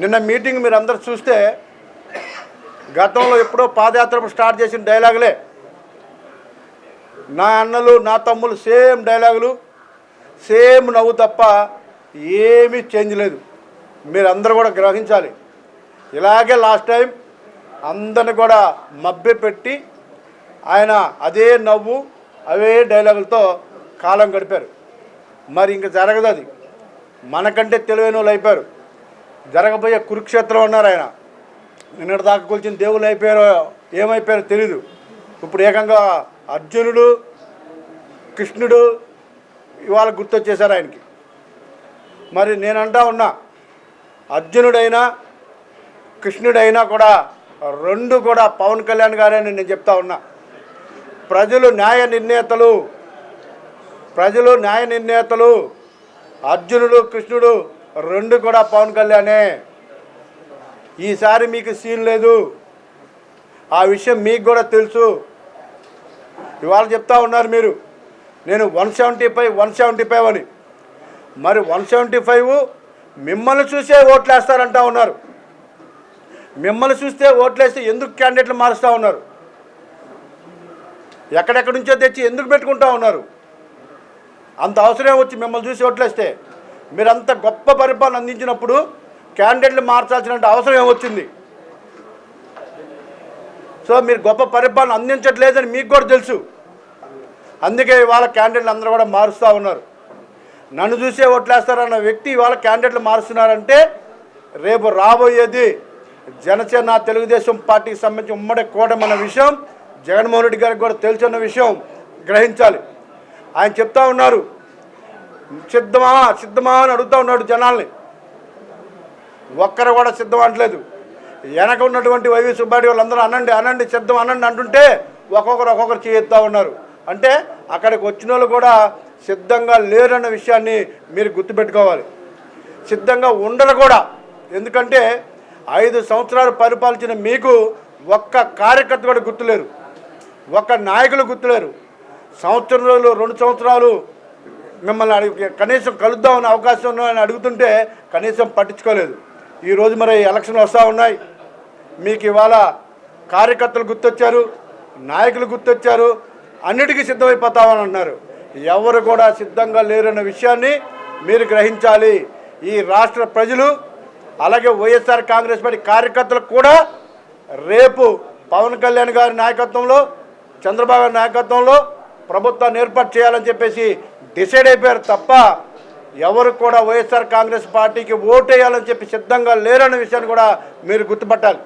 నిన్న మీటింగ్ మీరు అందరు చూస్తే గతంలో ఎప్పుడో పాదయాత్ర స్టార్ట్ చేసిన డైలాగులే. నా అన్నలు నా తమ్ములు సేమ్ డైలాగులు సేమ్ నవ్వు తప్ప ఏమీ చేంజ్ లేదు. మీరు అందరూ కూడా గ్రహించాలి. ఇలాగే లాస్ట్ టైం అందరిని కూడా మభ్య పెట్టి ఆయన అదే నవ్వు అవే డైలాగులతో కాలం గడిపారు. మరి ఇంక జరగదు అది. మనకంటే తెలివైన వాళ్ళు అయిపోయారు. జరగబోయే కురుక్షేత్రం అన్నారు ఆయన. నిన్నటి దాకా కొలిచిన దేవుళ్ళు అయిపోయారో ఏమైపోయారో తెలీదు. ఇప్పుడు ఏకంగా అర్జునుడు కృష్ణుడు ఇవాళ గుర్తొచ్చేశారు ఆయనకి. మరి నేనంటా ఉన్నా అర్జునుడైనా కృష్ణుడైనా కూడా రెండు కూడా పవన్ కళ్యాణ్ గారే నేను చెప్తా ఉన్నా. ప్రజలు న్యాయ నిర్ణేతలు ప్రజలు న్యాయ నిర్ణేతలు అర్జునుడు కృష్ణుడు రెండు కూడా పవన్ కళ్యాణే. ఈసారి మీకు సీన్ లేదు. ఆ విషయం మీకు కూడా తెలుసు. ఇవాళ చెప్తా ఉన్నారు మీరు. నేను one seventy five one seventy five అని. మరి వన్ సెవెంటీ ఫైవ్ మిమ్మల్ని చూసే ఓట్లేస్తారంటా ఉన్నారు. మిమ్మల్ని చూస్తే ఓట్లేస్తే ఎందుకు క్యాండిడేట్లు మారుస్తూ ఉన్నారు? ఎక్కడెక్కడి నుంచో తెచ్చి ఎందుకు పెట్టుకుంటా ఉన్నారు? అంత అవసరం వచ్చి మిమ్మల్ని చూసి ఓట్లేస్తే? మీరంత గొప్ప పరిపాలన అందించినప్పుడు క్యాండిడేట్లు మార్చాల్సిన అవసరం ఏమొచ్చింది? సో మీరు గొప్ప పరిపాలన అందించట్లేదని మీకు కూడా తెలుసు. అందుకే ఇవాళ క్యాండిడేట్లు అందరూ కూడా మారుస్తూ ఉన్నారు. నన్ను చూసే ఓట్లేస్తారన్న వ్యక్తి ఇవాళ క్యాండిడేట్లు మారుస్తున్నారంటే రేపు రాబోయేది జనసేన తెలుగుదేశం పార్టీకి సంబంధించి ఉమ్మడి కూటమి విషయం జగన్మోహన్ రెడ్డి గారికి కూడా తెలుసున్న విషయం గ్రహించాలి. ఆయన చెప్తా ఉన్నారు సిద్ధమా సిద్ధమా అని అడుగుతూ ఉన్నాడు జనాల్ని. ఒక్కరు కూడా సిద్ధం అనట్లేదు. వెనక ఉన్నటువంటి వైవి సుబ్బాడి వాళ్ళందరూ అనండి అనండి సిద్ధం అనండి అంటుంటే ఒక్కొక్కరు ఒక్కొక్కరు చేయిస్తూ ఉన్నారు. అంటే అక్కడికి వచ్చిన వాళ్ళు కూడా సిద్ధంగా లేరన్న విషయాన్ని మీరు గుర్తుపెట్టుకోవాలి. సిద్ధంగా ఉండరు కూడా. ఎందుకంటే ఐదు సంవత్సరాలు పరిపాలించిన మీకు ఒక్క కార్యకర్త కూడా గుర్తులేరు. ఒక్క నాయకులు గుర్తులేరు. సంవత్సరం రోజులు రెండు సంవత్సరాలు మిమ్మల్ని అడిగి కనీసం కలుద్దామని అవకాశం ఉందని అడుగుతుంటే కనీసం పట్టించుకోలేదు. ఈరోజు మరి ఎలక్షన్లు వస్తూ ఉన్నాయి. మీకు ఇవాళ కార్యకర్తలు గుర్తొచ్చారు నాయకులు గుర్తొచ్చారు అన్నిటికీ సిద్ధమైపోతామని అన్నారు ఎవరు కూడా సిద్ధంగా లేరన్న విషయాన్ని మీరు గ్రహించాలి. ఈ రాష్ట్ర ప్రజలు అలాగే వైఎస్ఆర్ కాంగ్రెస్ పార్టీ కార్యకర్తలు కూడా రేపు పవన్ కళ్యాణ్ గారి నాయకత్వంలో చంద్రబాబు నాయకత్వంలో ప్రభుత్వాన్ని ఏర్పాటు చేయాలని చెప్పేసి డిసైడ్ అయిపోయారు తప్ప ఎవరు కూడా వైఎస్ఆర్ కాంగ్రెస్ పార్టీకి ఓటు వేయాలని చెప్పి సిద్ధంగా లేరన్న విషయాన్ని కూడా మీరు గుర్తుపట్టాలి.